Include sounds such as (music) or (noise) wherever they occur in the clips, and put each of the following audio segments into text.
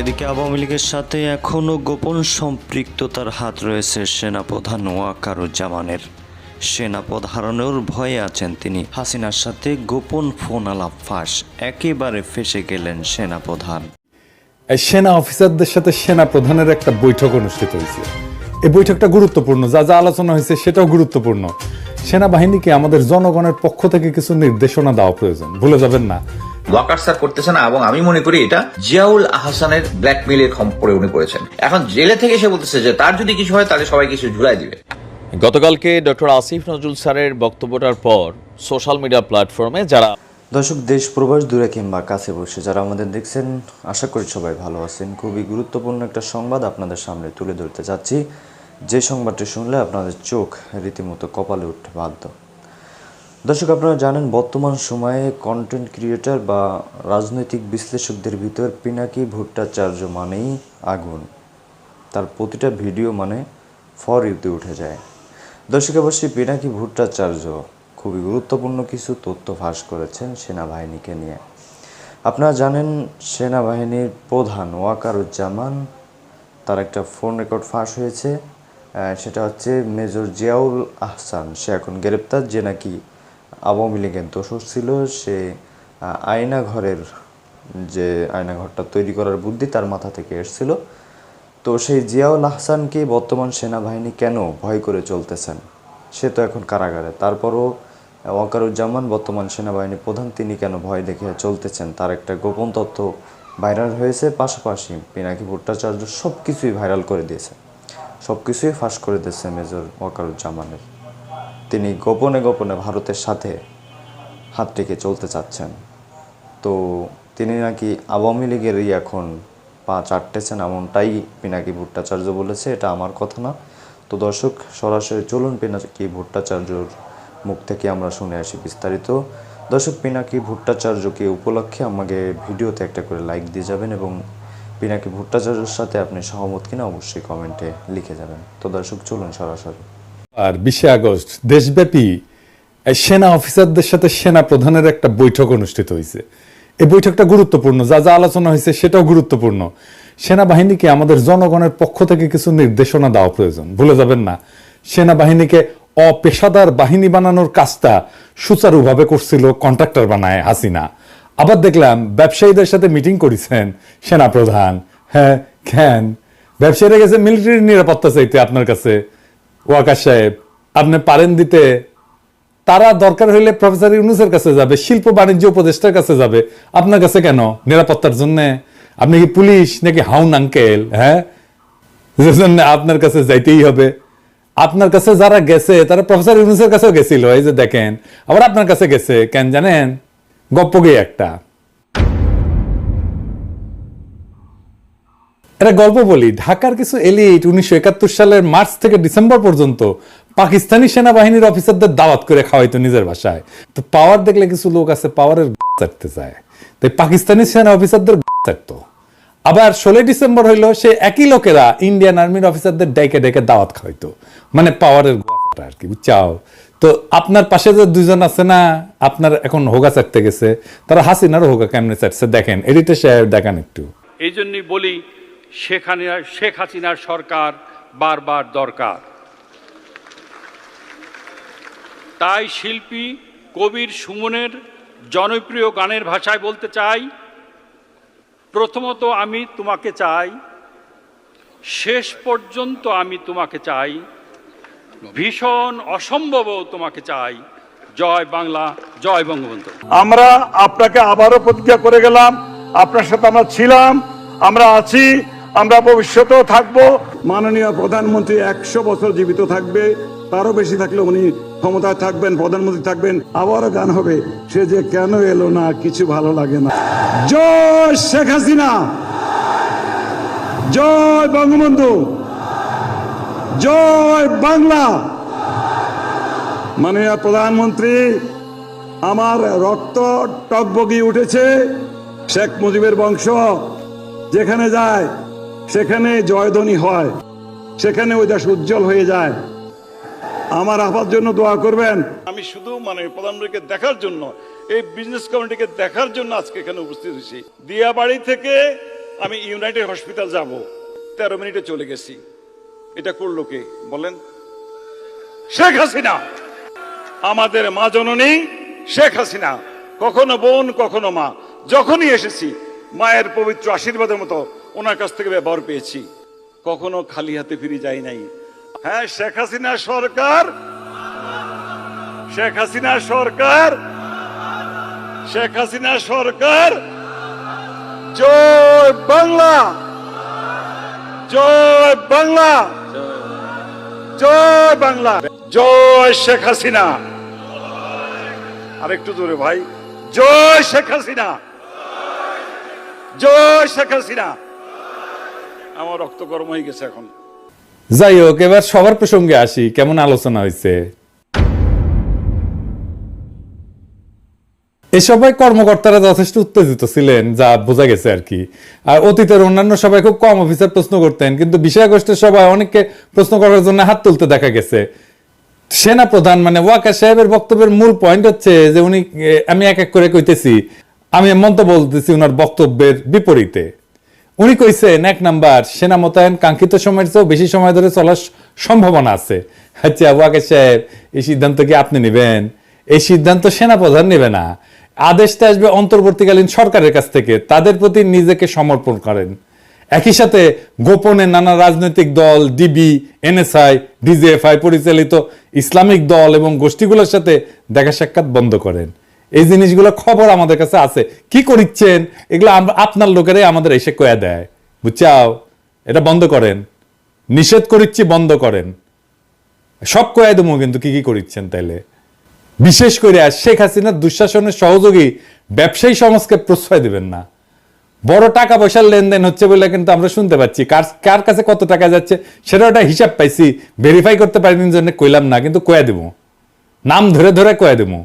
এদিকে আওয়ামী লীগের সাথে এখনও গোপন সম্পৃক্ততার হাত রয়েছে সেনাপ্রধান ওয়াকারুজ্জামানের। সেনাপদ হারানোর ভয়ে আছেন তিনি। হাসিনার সাথে গোপন ফোন আলাপ ফাঁস, একেবারে ফেসে গেলেন সেনাপ্রধান। সেনা অফিসারদের সাথে সেনা প্রধানের একটা বৈঠক অনুষ্ঠিত হয়েছে। এই বৈঠকটা গুরুত্বপূর্ণ, যা যা আলোচনা হয়েছে সেটাও গুরুত্বপূর্ণ। সেনাবাহিনীকে আমাদের জনগণের পক্ষ থেকে কিছু নির্দেশনা দেওয়া প্রয়োজন, ভুলে যাবেন না। ওয়াকার স্যার করতেছে না এবং আমি মনে করি এটা জিয়াউল আহসানের ব্ল্যাকমেইলের খপ্পরে উনি পড়েছেন এখন জেলে থেকে সে বলতেছে যে তার যদি কিছু হয় তাহলে সবাই কিছু ঝুলাই দিবে। গতকালকে ডক্টর আসিফ নজরুল স্যারের বক্তব্যটার পর সোশ্যাল মিডিয়া প্ল্যাটফর্মে যারা দর্শক দেশ প্রবাস দূরে কিংবা কাছে বসে যারা আমাদের দেখছেন আশা করি সবাই ভালো আছেন। খুবই গুরুত্বপূর্ণ একটা সংবাদ আপনাদের সামনে তুলে ধরতে যাচ্ছি। যে সংবাদটি শুনলে আপনাদের চোখ রীতিমতো কপালে উঠতে বাধ্য। দর্শক, আপনারা জানেন বর্তমান সময়ে কন্টেন্ট ক্রিয়েটর বা রাজনৈতিক বিশ্লেষকদের ভিতর পিনাকি ভট্টাচার্য মানেই আগুন। তার প্রতিটা ভিডিও মানে ফর ইউতে উঠে যায়। দর্শক, অবশ্যই পিনাকি ভট্টাচার্য খুবই গুরুত্বপূর্ণ কিছু তথ্য ফাঁস করেছেন সেনাবাহিনীকে নিয়ে। আপনারা জানেন সেনাবাহিনীর প্রধান ওয়াকারুজ্জামান, তার একটা ফোন রেকর্ড ফাঁস হয়েছে সেটা হচ্ছে মেজর জিয়াউল আহসান। সে এখন গ্রেপ্তার, যে নাকি আওয়ামী লীগের দোষর ছিল, সে আয়না ঘরের যে আয়না ঘরটা তৈরি করার বুদ্ধি তার মাথা থেকে এসেছিল। তো সেই জিয়াউল আহসানকে বর্তমান সেনাবাহিনী কেন ভয় করে চলতেছেন? সে তো এখন কারাগারে। তারপরও ওয়াকারুজ্জামান বর্তমান সেনাবাহিনী প্রধান, তিনি কেন ভয় দেখে চলতেছেন? তার একটা গোপন তথ্য ভাইরাল হয়েছে। পাশাপাশি পিনাকি ভট্টাচার্য সব কিছুই ভাইরাল করে দিয়েছে। সব কিছুই ফাঁস করে দিয়েছে মেজর ওয়াকারুজ্জামানের। তিনি গোপনে গোপনে ভারতের সাথে হাত রেখে চলতে চাচ্ছেন। তো তিনি নাকি আওয়ামী লীগেরই এখন পা চাটতেছেন এমনটাই পিনাকি ভট্টাচার্য বলেছে, এটা আমার কথা না। তো দর্শক, সরাসরি চলুন পিনাকি ভট্টাচার্যর মুখ থেকে আমরা শুনে আসি বিস্তারিত। দর্শক, পিনাকি ভট্টাচার্যকে উপলক্ষে আমাকে ভিডিওতে একটা করে লাইক দিয়ে যাবেন এবং পিনাকি ভট্টাচার্যর সাথে আপনি সহমত কিনা অবশ্যই কমেন্টে লিখে যাবেন। তো দর্শক, চলুন সরাসরি। আর বিশে আগস্ট দেশব্যাপী সেনা অফিসারদের সাথে সেনা প্রধানের একটা বৈঠক অনুষ্ঠিত হয়েছে। এই বৈঠকটা গুরুত্বপূর্ণ, যা যা আলোচনা হয়েছে সেটাও গুরুত্বপূর্ণ। সেনাবাহিনীকে আমাদের জনগণের পক্ষ থেকে কিছু নির্দেশনা দেওয়া প্রয়োজন, ভুলে যাবেন না। সেনাবাহিনীকে অপেশাদার বাহিনী বানানোর কাজটা সুচারুভাবে করছিল কন্ট্রাক্টর বানায় হাসিনা। আবার দেখলাম ব্যবসায়ীদের সাথে মিটিং করেছেন সেনাপ্রধান। হ্যাঁ খ্যান ব্যবসায়ীরা গেছে মিলিটারি নিরাপত্তা চাইতে আপনার কাছে। ওয়াকার সাহেব, আপনি পারেন দিতে। তারা দরকার হলে প্রফেসর ইউনুসের কাছে যাবে, শিল্প বাণিজ্য উপদেষ্টার কাছে যাবে। আপনার কাছে কেন? নিরাপত্তার জন্য? আপনি কি পুলিশ নাকি হাউন আঙ্কেল হ্যাঁ? যে জন্য আপনার কাছে যাইতেই হবে। আপনার কাছে যারা গেছে, তারা প্রফেসর ইউনুসের কাছেও গেছিল, এই যে দেখেন। আবার আপনার কাছে গেছে, কেন জানেন? গপ্পগে একটা। একটা গল্প বলি। ঢাকার কিছু এলিট উনিশশো একাত্তর সালের মার্চ থেকে ডিসেম্বর পর্যন্ত পাকিস্তানি সেনাবাহিনীর অফিসারদের দাওয়াত করে খাওয়াইতো নিজের ভাষায় তো পাওয়ার দেখলে কিছু লোক আছে পাওয়ারের চাটতে চায়। তাই পাকিস্তানি সেনা অফিসারদের চাটতো। আবার ষোলোই ডিসেম্বর হইল, সে একই লোকেরা ইন্ডিয়ান আর্মির অফিসারদের ডেকে ডেকে দাওয়াত খাওয়াইতো। মানে পাওয়ারের আর কি, বুঝছাও? তো আপনার পাশে যে দুজন আছে না, আপনার এখন হোগা চাটতে গেছে, তারা হাসিনারও হোগা কেমনে চাটছে দেখেন এডিটর সাহেব দেখান একটু। এই জন্যই বলি হাসিনার শেখ হাসিনার সরকার বারবার দরকার। তাই শিল্পী কবির সুমনের জনপ্রিয় গানের ভাষায় বলতে চাই, প্রথমত আমি তোমাকে চাই, শেষ পর্যন্ত আমি তোমাকে চাই, ভীষণ অসম্ভবও তোমাকে চাই। জয় বাংলা, জয় বঙ্গবন্ধু। আমরা আপনাকে আবারও প্রতিজ্ঞা করে গেলাম, আপনার সাথে আমরা ছিলাম, আমরা আছি। আমরা ভবিষ্যতেও থাকব। মাননীয় প্রধানমন্ত্রী একশো বছর জীবিত থাকবে। তারও বেশি থাকলে উনি ক্ষমতায় থাকবেন, প্রধানমন্ত্রী থাকবেন। আবারও গান হবে। সে যে কেন এলো না, কিছু ভালো লাগে না। জয় শেখ হাসিনা! জয় বঙ্গবন্ধু! জয় বাংলা! মাননীয় প্রধানমন্ত্রী, আমার রক্ত টকবগি উঠেছে শেখ মুজিবের বংশ। যেখানে যায় সেখানে জয়ধ্বনি হয়, সেখানে ওই দেশ উজ্জ্বল হয়ে যায়। আমার আপার জন্য দোয়া করবেন। আমি শুধু মানে প্রধানমন্ত্রীকে দেখার জন্য, এই বিজনেস কমিটিকে দেখার জন্য আজকে এখানে উপস্থিত হয়েছি। দিয়াবাড়ি থেকে আমি ইউনাইটেড হসপিটাল যাব। তেরো মিনিটে চলে গেছি। এটা করল কে? বলেন। শেখ হাসিনা! আমাদের মা জননী শেখ হাসিনা। কখনো বোন, কখনো মা। যখনই এসেছি, মায়ের পবিত্র আশীর্বাদের মতো ওনার কাছ থেকে ব্যবহার পেয়েছি। কখনো খালি হাতে ফিরে যাই নাই। হ্যাঁ শেখ হাসিনা সরকার। শেখ হাসিনা সরকার। শেখ হাসিনা সরকার। জয় বাংলা। জয় বাংলা। জয় বাংলা। জয় শেখ হাসিনা। আরেকটু জোরে ভাই। জয় শেখ হাসিনা। জয় শেখ হাসিনা। আমার রক্ত গরম হয়ে গেছে এখন। যাই হোক, এবার সবার প্রসঙ্গে আসি, কেমন আলোচনা হয়েছে? এই সবাই কর্মকর্তারা যথেষ্ট উত্তেজিত ছিলেন, যা বোঝা গেছে আর কি। আর অতীতের অন্যান্য সবাই খুব কম অফিসার প্রশ্ন করতেন, কিন্তু বিষয় গোষ্ঠীর সবাই অনেককে প্রশ্ন করার জন্য হাত তুলতে দেখা গেছে। সেনা প্রধান মানে ওয়াকা সাহেবের বক্তব্যের মূল পয়েন্ট হচ্ছে যে উনি আমি এক এক করে কইতেছি, আমি মন্তব্য বলতেছি ওনার বক্তব্যের বিপরীতে। উনি কইছেন এক নাম্বার, সেনা মোতায়েন কাঙ্ক্ষিত সময়ের চেয়েও বেশি সময় ধরে চলার সম্ভাবনা আছে। আচ্ছা ওয়াকে সাহেব, এই সিদ্ধান্ত কি আপনি নেবেন? এই সিদ্ধান্ত সেনা প্রধান নেবে না। আদেশটা আসবে অন্তর্বর্তীকালীন সরকারের কাছ থেকে। তাদের প্রতি নিজেকে সমর্পণ করেন। একই সাথে গোপনে নানা রাজনৈতিক দল, ডিবি, এনএসআই, ডিজিএফআই পরিচালিত ইসলামিক দল এবং গোষ্ঠীগুলোর সাথে দেখা সাক্ষাৎ বন্ধ করেন। এই জিনিসগুলো খবর আমাদের কাছে আছে। কি করিচ্ছেন? এগুলো আপনার লোকেরাই আমাদের এসে কয়া দেয়। বুঝছাও? এটা বন্ধ করেন। নিষেধ করিচ্ছি, বন্ধ করেন। সব কয়া দেবো কিন্তু কি কি করিচ্ছেন তাইলে? বিশেষ করে শেখ হাসিনার দুঃশাসনের সহযোগী ব্যবসায়ী সমাজকে প্রশ্রয় দিবেন না। বড় টাকা পয়সার লেনদেন হচ্ছে বলে কিন্তু আমরা শুনতে পাচ্ছি। কার কার কাছে কত টাকা যাচ্ছে সেটা একটা হিসাব পাইছি। ভেরিফাই করতে পারিনি জন্য কইলাম না, কিন্তু কয়া দেবো। নাম ধরে ধরে কয়া দেবো।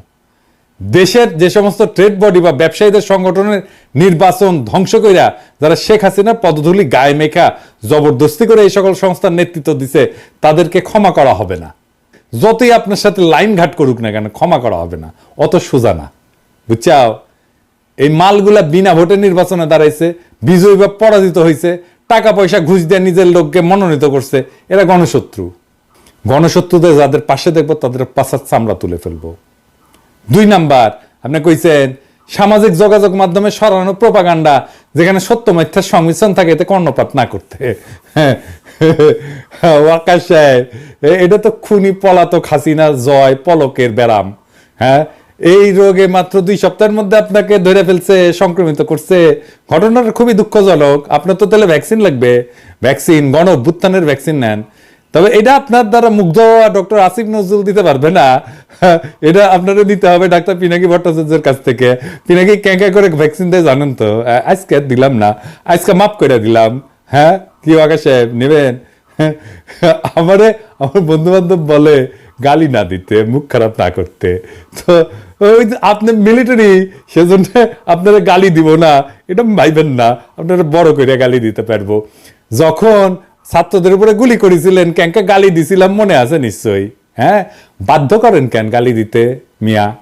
দেশের যে সমস্ত ট্রেড বডি বা ব্যবসায়ীদের সংগঠনের নির্বাচন ধ্বংস কইরা যারা শেখ হাসিনার পদধূলি গায়ে মেখা জবরদস্তি করে এই সকল সংস্থার নেতৃত্ব দিছে, তাদেরকে ক্ষমা করা হবে না। যতই আপনার সাথে লাইন ঘাট করুক না কেন, ক্ষমা করা হবে না। অত সোজা না। বুঝছাও? এই মালগুলা বিনা ভোটে নির্বাচনে দাঁড়াইছে, বিজয়ী বা পরাজিত হয়েছে টাকা পয়সা ঘুষ দিয়ে নিজের লোককে মনোনীত করছে, এরা গণশত্রু। গণশত্রুদের যাদের পাশে দেখব, তাদের পাশার চামড়া তুলে ফেলব। দুই নাম্বার, আপনি কইছেন সামাজিক যোগাযোগ মাধ্যমে সরানো প্রপাগান্ডা, যেখানে সত্য মিথ্যার সংমিশ্রণ থাকে, এতে কর্ণপাত না করতে। ওয়াকাশ সাহেব এটা তো খুনি পলাতক হাসিনা জয় পলকের ব্যারাম। হ্যাঁ এই রোগে মাত্র দুই সপ্তাহের মধ্যে আপনাকে ধরে ফেলছে, সংক্রমিত করছে। ঘটনাটা খুবই দুঃখজনক। আপনার তো তাহলে ভ্যাকসিন লাগবে। ভ্যাকসিন গণ ভ্যাকসিন নেন। তবে এটা আপনার দ্বারা মুগ্ধ হওয়া ডক্টর আসিফ নজরুল দিতে পারবে না। (laughs) এটা আপনারা নিতে হবে ডাক্তার পিনাকি ভট্টাচার্যের কাছ থেকে। পিনাকি ক্যাঁকা করে ভ্যাকসিন দেয়, জানেন তো? আজকে দিলাম না। আজকে মাফ করে দিলাম। হ্যাঁ? কি ওয়াকা সাহেব, নেবেন? (laughs) আমারে, আমার বন্ধু বান্ধব বলে গালি না দিতে, মুখ খারাপ না করতে। তো, ওই আপনি মিলিটারি সেজন্য আপনারা গালি দিব না। এটা ভাইবেন না। আপনারা বড় করে গালি দিতে পারব। যখন ছাত্রদের উপরে গুলি করেছিলেন ক্যাঙ্কা গালি দিছিলাম মনে আছে নিশ্চয়ই? হ্যাঁ? বাধ্য করেন কেন গালি দিতে, মিয়া?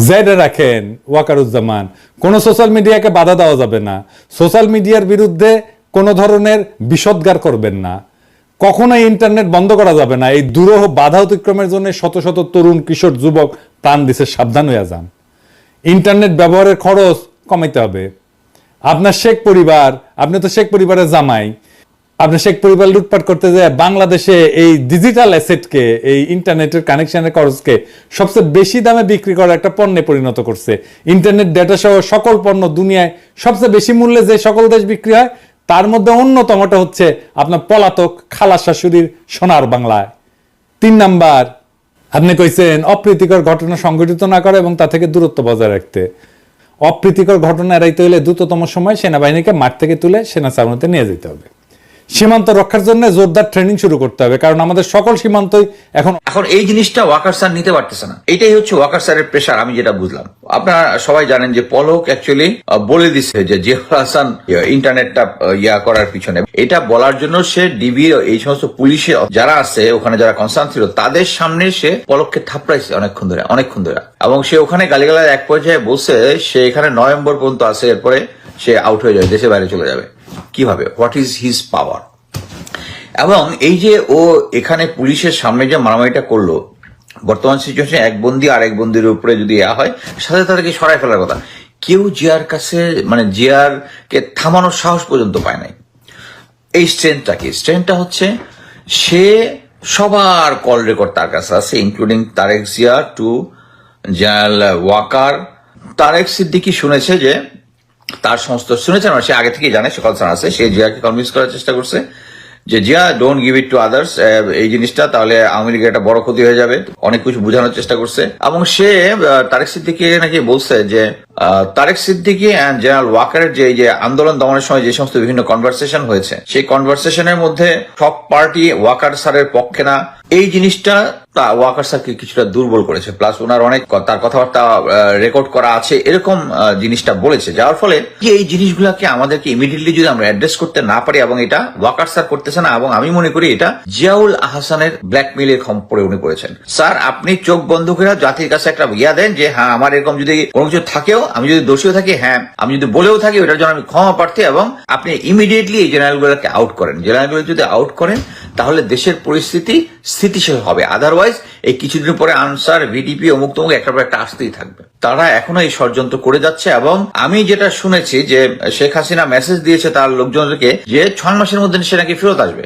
জেডে রাখেন ওয়াকারুজ্জামান। কোন সোশ্যাল মিডিয়াকে বাধা দেওয়া যাবে না। সোশ্যাল মিডিয়ার বিরুদ্ধে কোনো ধরনের বিষদগার করবেন না। কখনোই ইন্টারনেট বন্ধ করা যাবে না। এই দুরূহ বাধা অতিক্রমের জন্য শত শত তরুণ, কিশোর, যুবক প্রাণ দিছে, সাবধান হয়ে যান। ইন্টারনেট ব্যবহারের খরচ কমাইতে হবে। আপনার শেখ পরিবার, আপনি তো শেখ পরিবারের জামাই আপনি শেখ পরিবার লুটপাট করতে যায় বাংলাদেশে এই ডিজিটাল অ্যাসেটকে এই ইন্টারনেটের কানেকশনের খরচকে সবচেয়ে বেশি দামে বিক্রি করা একটা পণ্যে পরিণত করছে। ইন্টারনেট ডেটা সহ সকল পণ্য দুনিয়ায় সবচেয়ে বেশি মূল্যে যে সকল দেশ বিক্রি হয়, তার মধ্যে অন্যতমটা হচ্ছে আপনার পলাতক খালা শাশুড়ির সোনার বাংলায়। তিন নাম্বার, আপনি কইছেন অপ্রীতিকর ঘটনা সংঘটিত না করা এবং তা থেকে দূরত্ব বজায় রাখতে। অপ্রীতিকর ঘটনা এড়াইতে হলে দ্রুততম সময় সেনাবাহিনীকে মাঠ থেকে তুলে সেনা চালানোতে নিয়ে যেতে হবে। সীমান্ত রক্ষার জন্য জোরদার ট্রেনিং শুরু করতে হবে, কারণ আমাদের সকল সীমান্তই এখন এখন এই জিনিসটা ওয়াকার স্যার নিতে পারতেছে না। এটাই হচ্ছে ওয়াকার স্যারের প্রেশার আমি যেটা বুঝলাম। আপনারা সবাই জানেন যে পলক অ্যাকচুয়ালি বলে দিচ্ছে যে জিয়াউল হাসান ইন্টারনেটটা ইয়া করার পিছনে। এটা বলার জন্য সে ডিবি এই সমস্ত পুলিশে যারা আছে, ওখানে যারা কনসার্ন ছিল, তাদের সামনে সে পলককে থাপড়াইছে অনেকক্ষণ ধরে অনেকক্ষণ ধরে। এবং সে ওখানে গালিগালার এক পর্যায়ে বসে সে এখানে নভেম্বর পর্যন্ত আছে, এরপরে সে আউট হয়ে যাবে দেশে বাইরে চলে যাবে। কীভাবে? হোয়াট ইজ হিজ পাওয়ার এবং এই যে ও এখানে পুলিশের সামনে যে মারামারিটা করল, বর্তমান সিচুয়েশনে এক বন্দি আর এক বন্দির উপরে যদি ইয়া হয়, সাথে তাদেরকে সরাই ফেলার কথা। কেউ জিয়ার কাছে মানে জিয়ার কে থামানোর সাহস পর্যন্ত পায় নাই। এই স্ট্রেংথটা কি? স্ট্রেংথটা হচ্ছে, সে সবার কল রেকর্ড তার কাছে আছে including Tarique Zia to general Waker Tarique Siddiqui শুনেছে যে তার সমস্ত শুনেছেন সে আগে থেকেই জানে, সে কনসার্ন আছে, সে জিয়াকে কনভিন্স করার চেষ্টা করছে যে, Zia don't give it to others এই জিনিসটা, তাহলে আওয়ামী একটা বড় ক্ষতি হয়ে যাবে। অনেক কিছু বোঝানোর চেষ্টা করছে। এবং সে তারেক সিদ্দিকি নাকি বলছে যে তারেক সিদ্দিকি অ্যান্ড জেনারেল ওয়াকারের যে যে আন্দোলন দমনের সময় যে সমস্ত বিভিন্ন কনভারসেশন হয়েছে, সেই কনভারসেশনের মধ্যে সব পার্টি ওয়াকার স্যারের পক্ষে না। এই জিনিসটা তা ওয়াকার স্যারকে কিছুটা দুর্বল করেছে। প্লাস ওনার অনেক তার কথাবার্তা রেকর্ড করা আছে, এরকম জিনিসটা বলেছে। যার ফলে যে এই জিনিসগুলোকে আমাদেরকে ইমিডিয়েটলি যদি আমরা অ্যাড্রেস করতে না পারি এবং এটা ওয়াকার স্যার করতেছে না, এবং আমি মনে করি এটা জিয়াউল আহসানের ব্ল্যাকমেইলের খম্পরে উনি করেছেন স্যার, আপনি চোখ বন্ধ করে জাতির কাছে একটা ইয়া দেন যে হ্যাঁ আমার এরকম যদি কোনো কিছু থাকেও, আমি যদি দোষীও থাকি হ্যাঁ আমি যদি বলেও থাকি, ওটার জন্য আমি ক্ষমা প্রার্থী এবং আপনি ইমিডিয়েটলি এই জেনারেলগুলোকে আউট করেন। জেনারেলগুলো যদি আউট করেন তাহলে দেশের পরিস্থিতি স্থিতিশীল হবে। আদারওয়াইজ এই কিছুদিন পরে আনসার ভিডিপি অমুক তমুক একটা পর একটা আসতেই থাকবে। তারা এখনও এই ষড়যন্ত্র করে যাচ্ছে এবং আমি যেটা শুনেছি যে শেখ হাসিনা মেসেজ দিয়েছে তার লোকজনকে যে ছয় মাসের মধ্যে সে নাকি ফেরত আসবে।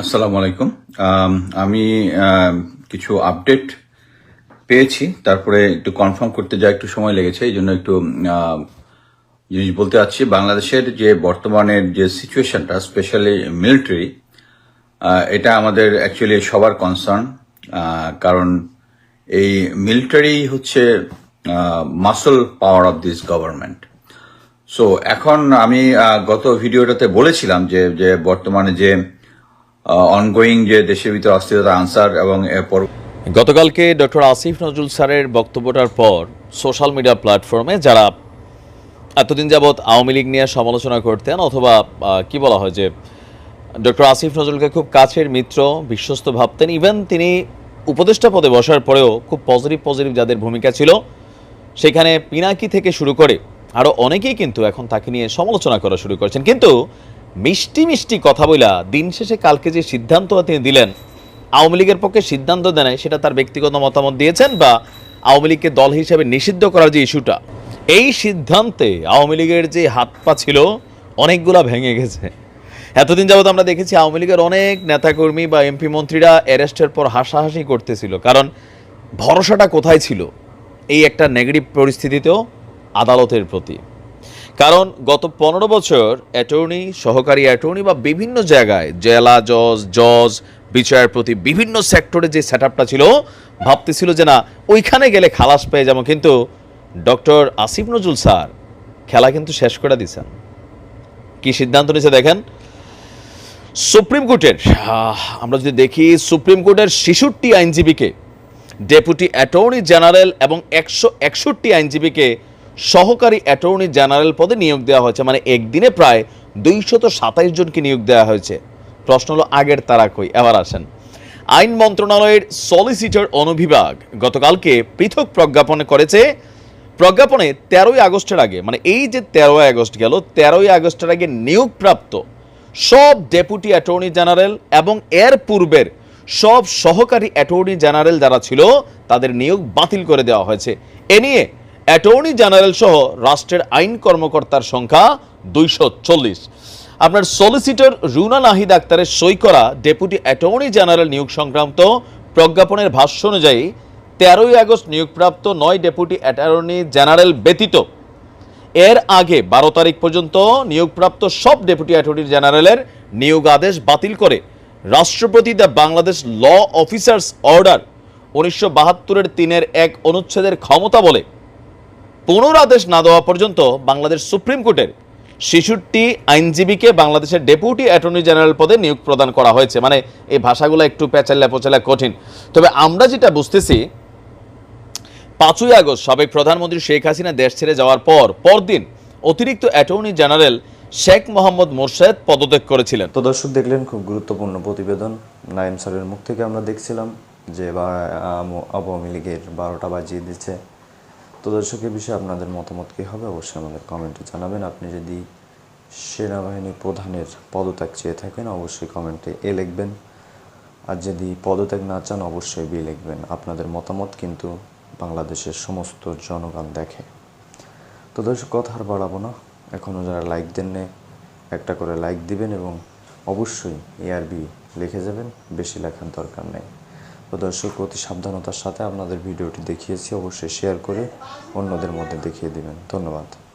আসসালামু আলাইকুম। আমি কিছু আপডেট পেয়েছি। তারপরে একটু কনফার্ম করতে যা একটু সময় লেগেছে, এই জন্য একটু জিনিস বলতে চাচ্ছি। বাংলাদেশের যে বর্তমানের যে সিচুয়েশনটা স্পেশালি মিলিটারি এটা আমাদের অ্যাকচুয়ালি সবার কনসার্ন কারণ এই মিলিটারি হচ্ছে muscle power of this government so এখন আমি গত ভিডিওটাতে বলেছিলাম যে যে বর্তমানে যে অনগোয়িং যে দেশের ভিতরে অস্থিরতা আনসার এবং এর পর গতকালকে ডক্টর আসিফ নজরুল স্যারের বক্তব্যটার পর সোশ্যাল মিডিয়া প্ল্যাটফর্মে যারা এতদিন যাবৎ আওয়ামী লীগ নিয়ে সমালোচনা করতেন অথবা কি বলা হয় যে, ডক্টর আসিফ নজরুলকে খুব কাছের মিত্র, বিশ্বস্ত ভাবতেন, ইভেন তিনি উপদেষ্টা পদে বসার পরেও খুব পজিটিভ পজিটিভ যাদের ভূমিকা ছিল, সেখানে পিনাকি থেকে শুরু করে আরও অনেকেই কিন্তু এখন তাকে নিয়ে সমালোচনা করা শুরু করেছেন। কিন্তু মিষ্টি মিষ্টি কথা বইলা দিন শেষে কালকে যে সিদ্ধান্ত তিনি দিলেন আওয়ামী লীগের পক্ষে সিদ্ধান্ত নাই, সেটা তার ব্যক্তিগত মতামত দিয়েছেন বা আওয়ামী লীগকে দল হিসেবে নিষিদ্ধ করার যে ইস্যুটা এই সিদ্ধান্তে আওয়ামী লীগের যে হাত পা ছিল অনেকগুলা ভেঙে গেছে। এতদিন যাবত আমরা দেখেছি আওয়ামী লীগের অনেক নেতাকর্মী বা এমপি মন্ত্রীরা অ্যারেস্টের পর হাসাহাসি করতেছিল। কারণ ভরসাটা কোথায় ছিল? এই একটা নেগেটিভ পরিস্থিতিতেও আদালতের প্রতি। কারণ গত পনেরো বছর অ্যাটর্নি সহকারী অ্যাটর্নি বা বিভিন্ন জায়গায় জেলা জজ জজ বিচারপতি বিভিন্ন সেক্টরে যে সেট ছিল, ভাবতেছিল যে না, ওইখানে গেলে খালাস পেয়ে যাব। কিন্তু ডক্টর আসিফ নজরুল স্যার খেলা কিন্তু শেষ করে দিছেন কি সিদ্ধান্ত নিয়েছে দেখেন? সুপ্রিম কোর্টের আমরা যদি দেখি, সুপ্রিম কোর্টের শিশুটি আইনজীবীকে, ডেপুটি অ্যাটর্নি জেনারেল এবং একশো একষট্টি আইনজীবীকে সহকারী অ্যাটর্নি জেনারেল পদে নিয়োগ দেওয়া হয়েছে। মানে একদিনে প্রায় দুইশত সাতাইশ জনকে নিয়োগ দেওয়া হয়েছে। প্রশ্ন হলো, আগের তারা কই? এবার আসেন। আইন মন্ত্রণালয়ের সলিসিটর অনুবিভাগ গতকালকে পৃথক প্রজ্ঞাপন করেছে। প্রজ্ঞাপনে তেরোই আগস্টের আগে মানে এই যে তেরোই আগস্ট গেল, তেরোই আগস্টের আগে নিয়োগপ্রাপ্ত সব ডেপুটি অ্যাটর্নি জেনারেল এবং এর পূর্বের সব সহকারী অ্যাটর্নি জেনারেল যারা ছিল, তাদের নিয়োগ বাতিল করে দেওয়া হয়েছে। এ নিয়ে অ্যাটর্নি জেনারেল সহ রাষ্ট্রের আইন কর্মকর্তার সংখ্যা দুইশো চল্লিশ। আপনার সলিসিটর রুনা নাহিদ আক্তারের সই করা ডেপুটি অ্যাটর্নি জেনারেল নিয়োগ সংক্রান্ত প্রজ্ঞাপনের ভাষ্য অনুযায়ী তেরোই আগস্ট নিয়োগপ্রাপ্ত নয় ডেপুটি অ্যাটর্নি জেনারেল ব্যতীত এর আগে বারো তারিখ পর্যন্ত নিয়োগপ্রাপ্ত সব ডেপুটি অ্যাটর্নি জেনারেলের নিয়োগ আদেশ বাতিল করে রাষ্ট্রপতি the Bangladesh law officers order উনিশশো বাহাত্তরের তিনের এক অনুচ্ছেদের ক্ষমতা বলে পুনরাদেশ না দেওয়া পর্যন্ত বাংলাদেশ সুপ্রিম কোর্টের শিশুটি আইনজীবীকে বাংলাদেশের ডেপুটি অ্যাটর্নি জেনারেল পদে নিয়োগ প্রদান করা হয়েছে। মানে এই ভাষাগুলো একটু পেঁচাল্লা পোচাল্লা কঠিন। তবে আমরা যেটা বুঝতেছি, পাঁচই আগস্ট সাবেক প্রধানমন্ত্রী শেখ হাসিনা দেশ ছেড়ে যাওয়ার পর, পরদিন অতিরিক্ত অ্যাটর্নি জেনারেল শেখ মোহাম্মদ মোরশেদ পদত্যাগ করেছিলেন। তো দর্শক দেখলেন, খুব গুরুত্বপূর্ণ প্রতিবেদন। নাইম স্যারের মুখ থেকে আমরা দেখছিলাম যে আওয়ামী লীগের বারোটা বাজিয়ে দিচ্ছে। তো দর্শক এ বিষয়ে আপনাদের মতামত কী হবে অবশ্যই আমাদের কমেন্টে জানাবেন। আপনি যদি সেনাবাহিনী প্রধানের পদত্যাগ চেয়ে থাকেন, অবশ্যই কমেন্টে এ লিখবেন। আর যদি পদত্যাগ না চান, অবশ্যই বি লিখবেন। আপনাদের মতামত কিন্তু বাংলাদেশের সমস্ত জনগণ দেখে। তো দর্শক, কথা আর বাড়াবো না। এখনও যারা লাইক দেন একটা করে লাইক দিবেন এবং অবশ্যই এআরবি লিখে যাবেন। বেশি লেখার দরকার নেই। তো দর্শক, অতি সাবধানতার সাথে আপনাদের ভিডিওটি দেখিয়েছি। অবশ্যই শেয়ার করে অন্যদের মধ্যে দেখিয়ে দেবেন। ধন্যবাদ।